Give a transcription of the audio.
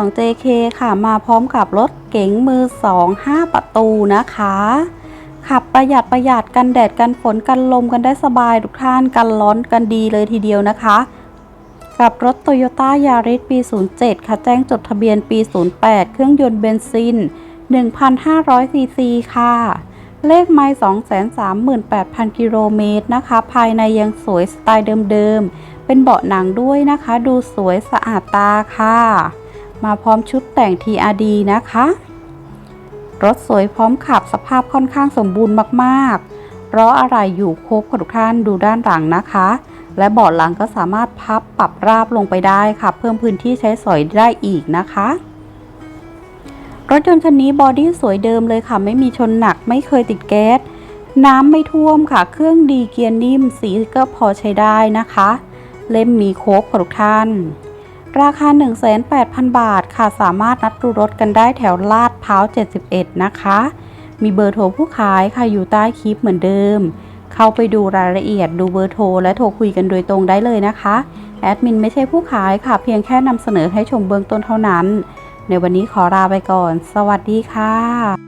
2 JK ค่ะมาพร้อมกับรถเก๋งมือ 2 5 ประตูนะคะ ขับประหยัดประหยัดกันแดดกันฝนกันลมกันได้สบายทุกท่านกันร้อนกันดีเลยทีเดียวนะคะ กับรถ Toyota Yaris ปี 07 ค่ะแจ้งจดทะเบียนปี 08 เครื่องยนต์เบนซิน 1,500 ซีซีค่ะ เลขไมล์238,000 กิโลเมตรนะคะ ภายในยังสวยสไตล์เดิมๆเป็นเบาะหนังด้วยนะคะ ดูสวยสะอาดตาค่ะ มาพร้อมชุดแต่ง TRD นะคะ รถสวยพร้อมขับสภาพค่อนข้างสมบูรณ์มากๆล้ออะไรอยู่ครบค่ะทุกท่านดูด้านหลังนะคะ และเบาะหลังก็สามารถพับปรับราบลงไปได้ค่ะ เพิ่มพื้นที่ใช้สอยได้อีกนะคะ รถยนต์คันนี้บอดี้สวยเดิมเลยค่ะ ไม่มีชนหนักไม่เคยติดแก๊สน้ำไม่ท่วมค่ะ เครื่องดีเกียร์นิ่มสีก็พอใช้ได้นะคะ เล่มมีโค้กค่ะทุกท่าน ราคา 1,800,000 บาทค่ะ สามารถนัดดูรถกันได้แถวลาดพร้าว 71 นะคะ มีเบอร์โทรผู้ขายค่ะอยู่ใต้คลิปเหมือนเดิม เข้าไปดูรายละเอียดดูเบอร์โทรและโทรคุยกันโดยตรงได้เลยนะคะ แอดมินไม่ใช่ผู้ขายค่ะ เพียงแค่นำเสนอให้ชมเบื้องต้นเท่านั้น ในวันนี้ขอลาไปก่อน สวัสดีค่ะ